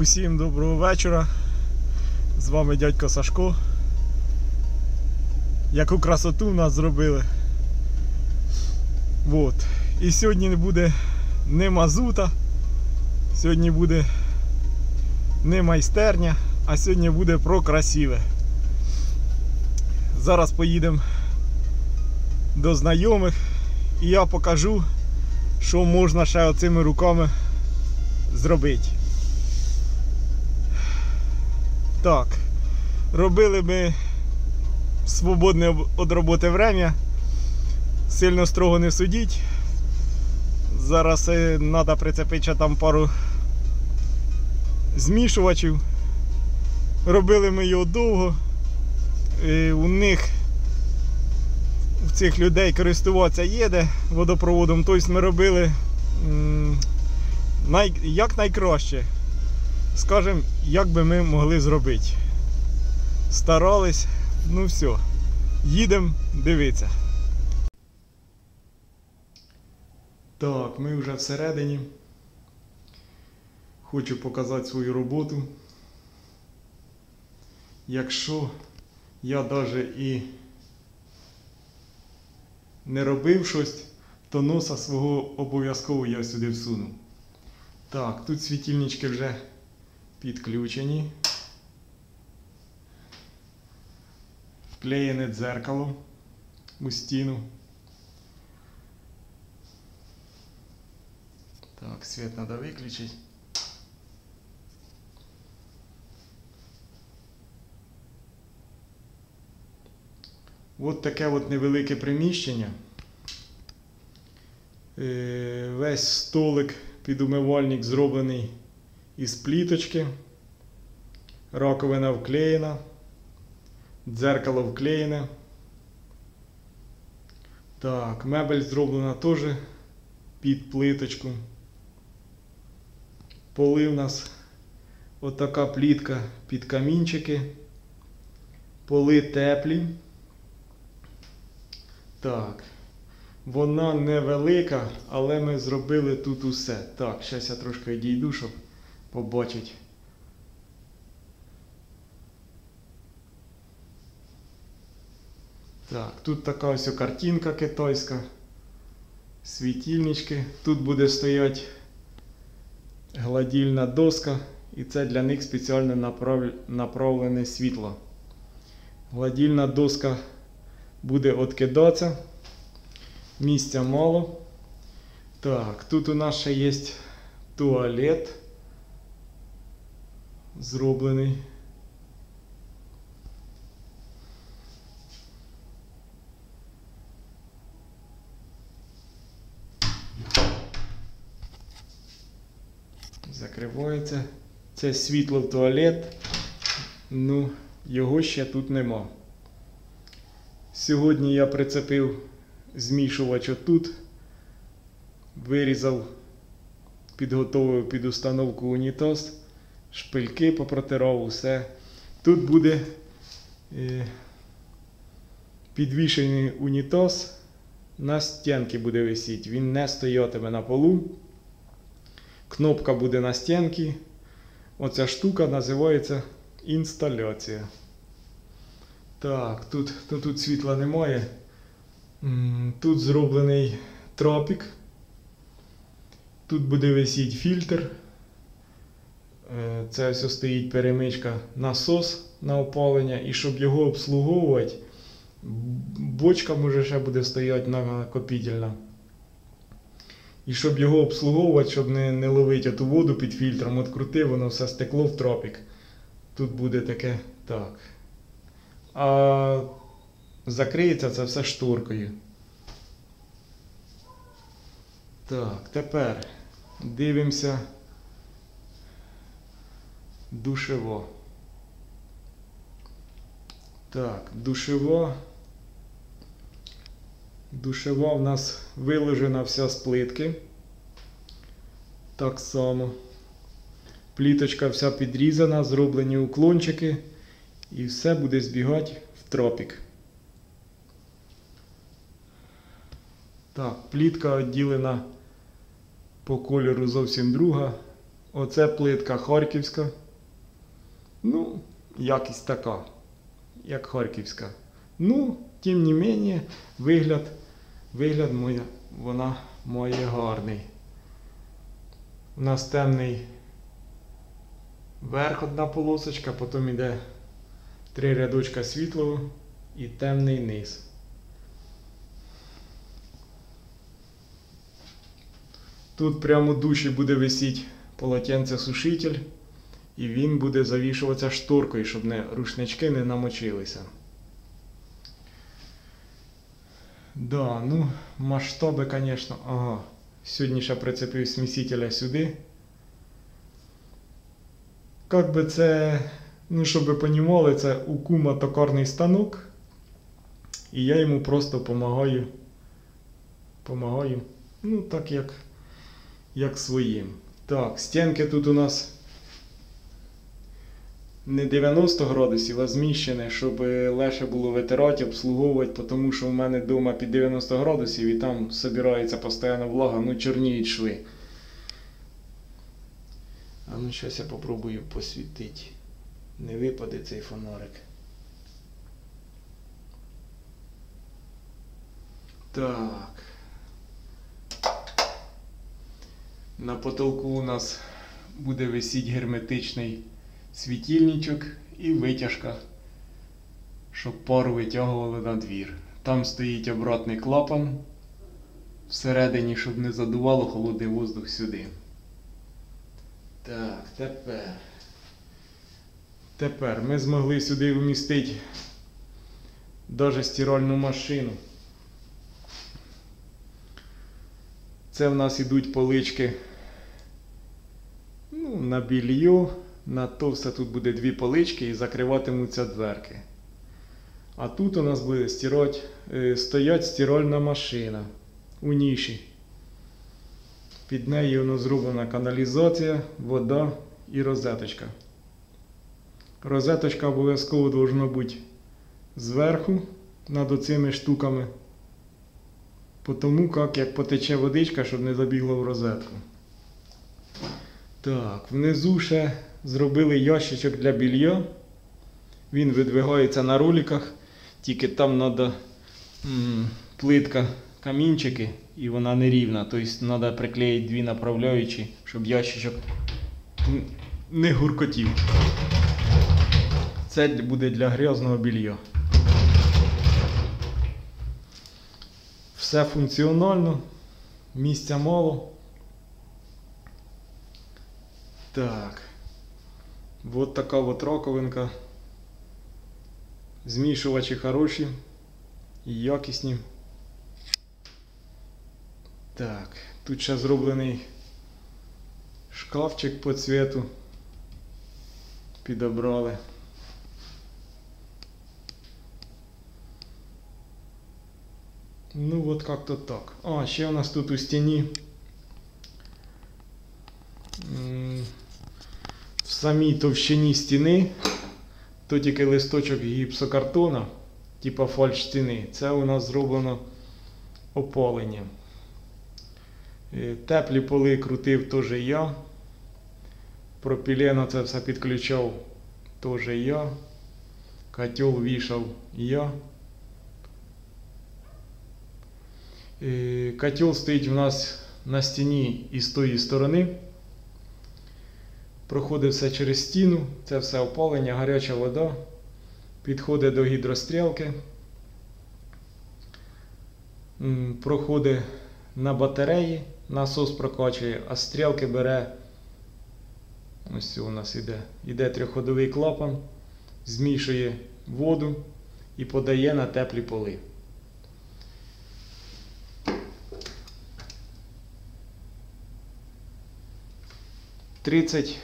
Усім доброго вечора. З вами дядько Сашко. Яку красоту в нас зробили. Вот. І сьогодні не буде не мазута, сьогодні буде не майстерня, а сьогодні буде про красиве. Зараз поїдемо до знайомих і я покажу, що можна ще оцими руками зробити. Так, робили ми свободне від роботи время. Сильно строго не судіть. Зараз треба прицепити там пару змішувачів. Робили ми його довго. І у них в цих людей користуватися їде водопроводом. Тобто ми робили най, як найкраще. Скажем, як би ми могли зробити. Старались, ну все, їдемо дивитися. Так, ми вже всередині. Хочу показати свою роботу. Якщо я навіть і не робив щось, то носа свого обов'язково я сюди всуну. Так, тут світильнички вже підключені. Вклеєне дзеркало у стіну. Так, світ треба виключити. От таке от невелике приміщення. Е, Весь столик під умивальник зроблений із пліточки. Раковина вклеєна. Дзеркало вклеєне. Так, мебель зроблена теж під плиточку. Поли в нас отака плітка під камінчики. Поли теплі. Так. Вона невелика, але ми зробили тут усе. Так, зараз я трошки дійду, щоб побачити. Так, тут така ось картинка китайська. Світильнички. Тут буде стояти гладільна доска, і це для них спеціально направ- направлене світло. Гладільна доска буде відкидатися. Місця мало. Так, тут у нас ще є туалет. Зроблений. Закривається. Це світло в туалет. Ну, його ще тут нема. Сьогодні я прицепив змішувач отут. Вирізав, підготовив під установку унітаз, шпильки попротирав усе. Тут буде е, підвішений унітаз, на стінки буде висіти. Він не стоятиме на полу. Кнопка буде на стінці. Оця штука називається інсталяція. Так, тут, то тут світла немає. Тут зроблений тропік. Тут буде висіти фільтр. Е, Це ось стоїть перемичка насос на опалення. І щоб його обслуговувати, бочка може ще буде стояти накопітельна. І щоб його обслуговувати, щоб не, не ловити ту воду під фільтром, от крути, воно все стекло в тропік. Тут буде таке так. А закриється це все шторкою. Так, тепер дивимося душево. Так, душево. Душева в нас виложена вся з плитки. Так само. Пліточка вся підрізана, зроблені уклончики. І все буде збігати в тропік. Так, плітка відділена по кольору зовсім друга. Оце плитка харківська. Ну, якість така, як харківська. Ну, тим не менше, вигляд, вигляд моя, вона має гарний. У нас темний верх одна полосочка, потім йде три рядочка світлого і темний низ. Тут прямо душі буде висіти полотенце-сушитель, і він буде завішуватися шторкою, щоб не, рушнички не намочилися. Да, ну, масштаби, звісно, ага. Сьогодні ще прицепив смісителя сюди. Как би це, ну, щоб ви понімали, це у кума токарний станок. І я йому просто допомагаю. Помагаю. Ну, так як, як своїм. Так, стінки тут у нас не 90 градусів, а зміщене, щоб легше було витирати, обслуговувати, тому що в мене вдома під 90 градусів і там збирається постійно влага, ну чорніють шви. А ну зараз я попробую посвітити. Не випаде цей фонарик. Так. На потолку у нас буде висіти герметичний світильничок і витяжка, щоб пару витягували на двір. Там стоїть обратний клапан всередині, щоб не задувало холодний воздух сюди. Так, тепер. Тепер ми змогли сюди вмістити навіть стиральну машину. Це в нас ідуть полички ну, на більйо. На то все тут буде дві полички і закриватимуться дверки. А тут у нас буде стирать, е, стоять стиральна машина у ніші. Під нею воно зроблена каналізація, вода і розеточка. Розеточка обов'язково должна бути зверху над оцими штуками. Тому як, як потече водичка, щоб не забігла в розетку. Так, внизу ще зробили ящичок для білья. Він видвигається на роликах, тільки там треба плитка камінчики і вона не рівна. Тобто треба приклеїти дві направляючі, щоб ящичок не гуркотів. Це буде для грязного білья. Все функціонально, місця мало. Так. Вот така от раковинка. Змішувачі хороші і якісні. Так, тут ще зроблений шкафчик по цвету. Підобрали. Ну от как-то так. А, ще у нас тут у стіні. м, В самій товщині стіни, то тільки листочок гіпсокартона, типа фальш стіни. Це у нас зроблено опалення. Е, Теплі поли крутив теж я. Пропілено це все підключав теж я. Котел вішав я. Е, Котел стоїть у нас на стіні і з тої сторони. Проходить все через стіну, це все опалення, гаряча вода. Підходить до гідрострілки. Проходить на батареї, насос прокачує, а стрілки бере. Ось у нас іде. Іде трьохходовий клапан, змішує воду і подає на теплі поли. Тридцять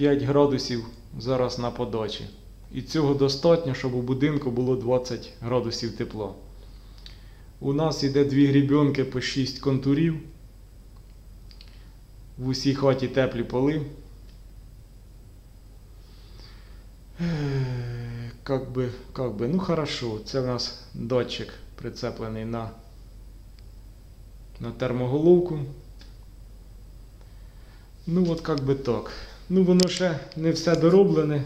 5 градусів зараз на подачі. І цього достатньо, щоб у будинку було 20 градусів тепла. У нас іде дві грібенки по 6 контурів. В усій хаті теплі поли. Как би, как би, ну хорошо, це в нас датчик прицеплений на, на термоголовку. Ну от як би так. Ну воно ще не все дороблене.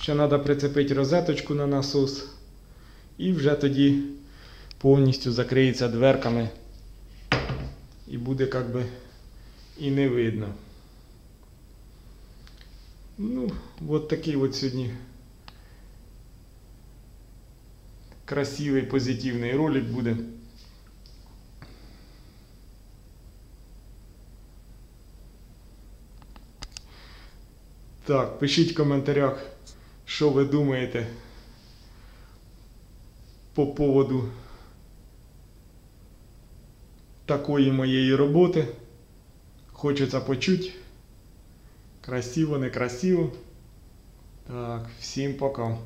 Ще треба прицепити розеточку на насос. І вже тоді повністю закриється дверками. І буде як би і не видно. Ну, от такий от сьогодні красивий позитивний ролик буде. Так, пишіть в коментарях, що ви думаєте по поводу такої моєї роботи. Хочеться почути. Красиво, некрасиво. Так, всім пока.